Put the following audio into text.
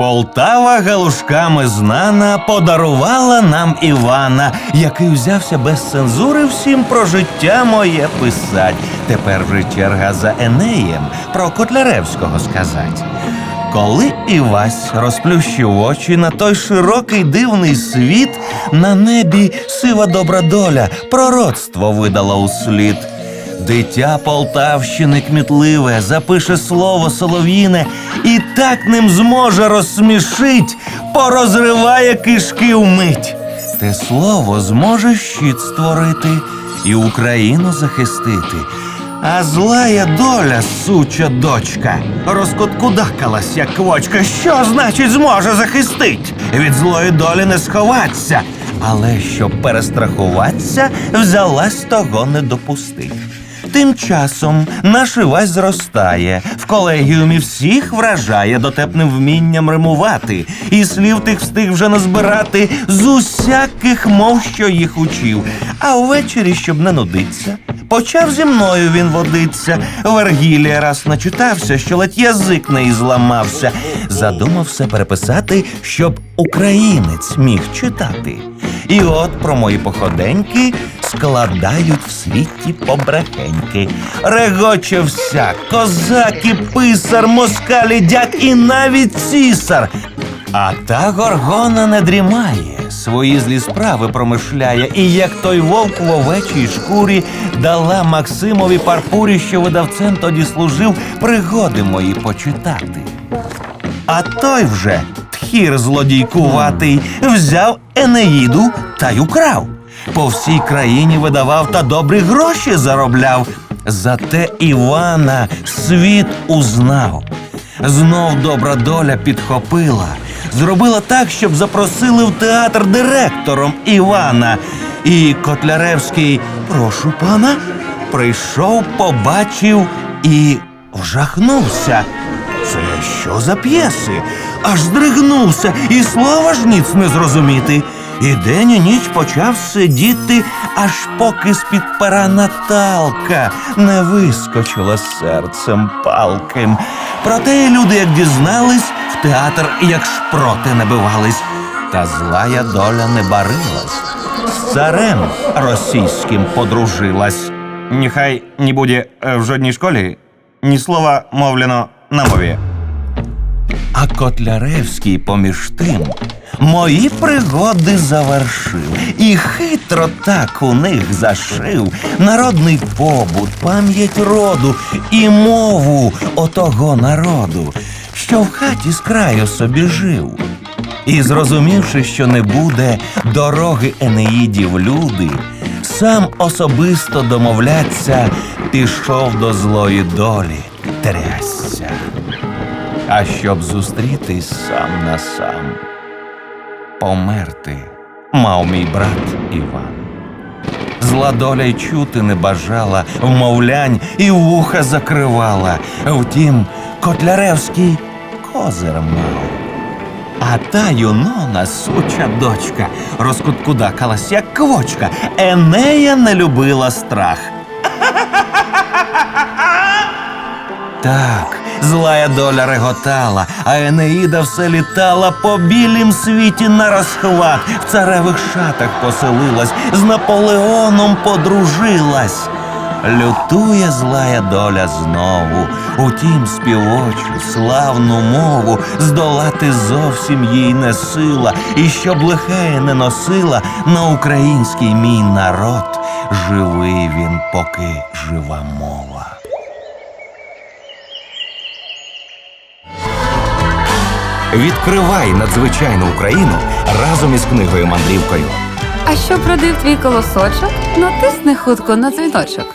Полтава галушками знана подарувала нам Івана, який взявся без цензури всім про життя моє писать. Тепер вже черга за Енеєм про Котляревського сказать. Коли Івась розплющив очі на той широкий дивний світ, на небі сива добра доля пророцтво видала услід. Дитя Полтавщини кмітливе запише слово солов'їне і так ним зможе розсмішить, порозриває кишки вмить. Те слово зможе щит створити і Україну захистити. А злая доля, суча дочка, розкуткудакалась, як квочка. Що значить зможе захистить? Від злої долі не сховаться. Але щоб перестрахуватися, взялась того не допустить. Тим часом наш Івась зростає, в колегіумі всіх вражає дотепним вмінням римувати, і слів тих встиг вже назбирати з усяких мов, що їх учив. А ввечері, щоб не нудиться, почав зі мною він водиться. Вергілія раз начитався, що ледь язик не зламався. Задумався переписати, щоб українець міг читати. І от про мої походеньки складають в світі побрехеньки. Регоче вся, козак і писар, москалі, дяк і навіть цісар. А та горгона не дрімає, свої злі справи промишляє, і як той вовк в овечій шкурі дала Максимові Парпурі, що видавцем тоді служив, пригоди мої почитати. А той вже тхір злодійкуватий взяв Енеїду та й украв. По всій країні видавав та добрі гроші заробляв. Зате Івана світ узнав. Знов добра доля підхопила, зробила так, щоб запросили в театр директором Івана. І Котляревський, прошу пана, прийшов, побачив і вжахнувся. Це що за п'єси? Аж здригнувся, і слова ж ніц не зрозуміти. І день і ніч почав сидіти, аж поки з-під пера Наталка не вискочила серцем палким. Проте люди, як дізнались, в театр як шпроти набивались. Та злая доля не барилась. З царем російським подружилась. Нехай не буде е, в жодній школі ні слова мовляно на мові. А Котляревський поміж тим мої пригоди завершив і хитро так у них зашив народний побут, пам'ять роду і мову отого народу, що в хаті з краю собі жив. І зрозумівши, що не буде дороги Енеїдів люди, сам особисто домовляться, пішов до злої долі, трясся. А щоб зустрітись сам на сам, померти мав мій брат Іван. Зла доля й чути не бажала, вмовлянь і вуха закривала. Втім, Котляревський козир мав. А та юнона, суча дочка, розкуткудакалась, як квочка. Енея не любила страх. Так, злая доля реготала, а Енеїда все літала по білім світі на розхват, в царевих шатах поселилась, з Наполеоном подружилась. Лютує злая доля знову, утім співочу, славну мову здолати зовсім їй не сила, і щоб лихеє не носила на український мій народ, живий він, поки жива мова. Відкривай надзвичайну Україну разом із книгою мандрівкою. А що продив твій колосочок, натисни хутко на дзвіночок.